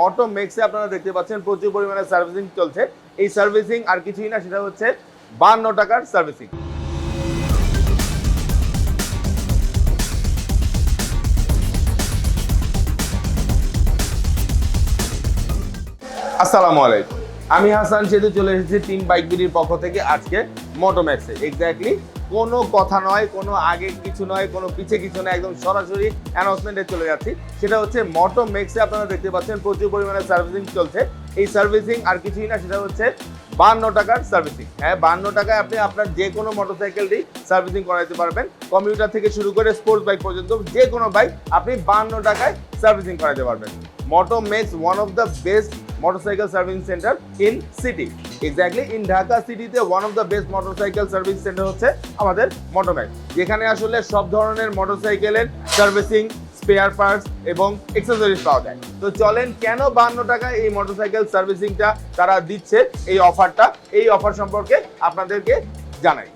মোটো মেক্সে আপনারা দেখতে পাচ্ছেন প্রচুর পরিমাণে সার্ভিসিং চলছে। এই সার্ভিসিং আর কিছুই না, সেটা হচ্ছে বান্ন টাকার সার্ভিসিং আসসালামু আলাইকুম। আমি হাসান সেতু, চলে এসেছি টিম বাইক বিডির পক্ষ থেকে আজকে মোটোম্যাক্সে এক্স্যাক্টলি কোনো কথা নয়, কোনো আগে কিছু নয়, কোনো পিছে কিছু নয়, একদম সরাসরি অ্যানাউন্সমেন্টে চলে যাচ্ছি। সেটা হচ্ছে মোটো মেক্সে আপনারা দেখতে পাচ্ছেন প্রচুর পরিমাণে সার্ভিসিং চলছে। এই সার্ভিসিং আর কিছুই না, সেটা হচ্ছে বান্ন টাকার সার্ভিসিং হ্যাঁ বান্ন টাকায় আপনি আপনার যে কোনো মোটরসাইকেলটি সার্ভিসিং করাতে পারবেন। কম্পিউটার থেকে শুরু করে স্পোর্টস বাইক পর্যন্ত, যে কোনো বাইক আপনি বান্ন টাকায় সার্ভিসিং করাতে পারবেন। Moto Max one of the best motorcycle servicing centre in city exactly in Dhaka সিটিতে one of the best motorcycle service centre হচ্ছে আমাদের মোটোম্যাক্স যেখানে আসলে সব ধরনের মোটরসাইকেলের সার্ভিসিং স্পেয়ার পার্টস এবং এক্সেসরিজ পাওয়া যায়। তো চলেন কেন বান্ন টাকায় এই মোটরসাইকেল সার্ভিসিংটা তারা দিচ্ছে এই অফারটা এই অফার সম্পর্কে আপনাদেরকে জানাই।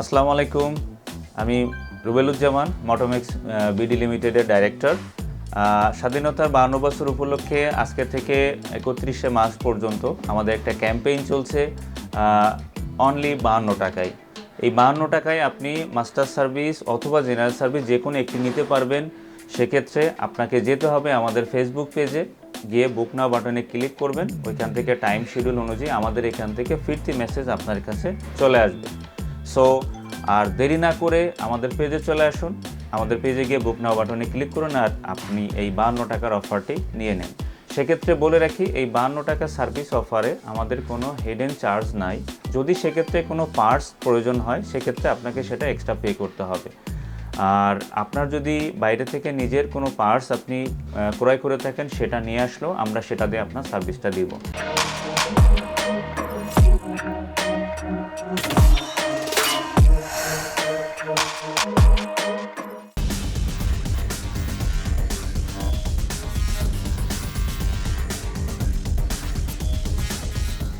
আসসালামু আলাইকুম। আমি রুবেলুজ্জামান, মোটোমেক্স বিডি লিমিটেডের ডাইরেক্টর স্বাধীনতার বাহান্ন বছর উপলক্ষে আজকে থেকে একত্রিশে মার্চ পর্যন্ত আমাদের একটা ক্যাম্পেইন চলছে অনলি বাহান্ন টাকায়। এই বাহান্ন টাকায় আপনি মাস্টার সার্ভিস অথবা জেনারেল সার্ভিস যে কোনো একটি নিতে পারবেন। সেক্ষেত্রে আপনাকে যেতে হবে আমাদের ফেসবুক পেজে গিয়ে বুক নাও বাটনে ক্লিক করবেন। ওইখান থেকে টাইম শিডিউল অনুযায়ী আমাদের এখান থেকে ফিরতি মেসেজ আপনার কাছে চলে আসবে। সো আর দেরি না করে আমাদের পেজে চলে আসুন। আমাদের পেজে গিয়ে বুক নাও বাটনে ক্লিক করুন আর আপনি এই বাহান্ন টাকার অফারটি নিয়ে নেন। সেক্ষেত্রে বলে রাখি, এই বাহান্ন টাকা সার্ভিস অফারে আমাদের কোনো হেডেন চার্জ নাই। যদি সেক্ষেত্রে কোনো পার্টস প্রয়োজন হয়, সেক্ষেত্রে আপনাকে সেটা এক্সট্রা পে করতে হবে। আর আপনার যদি বাইরে থেকে নিজের কোনো পার্টস আপনি ক্রয় করে থাকেন, সেটা নিয়ে আসলেও আমরা সেটা দিয়ে আপনার সার্ভিসটা দিব।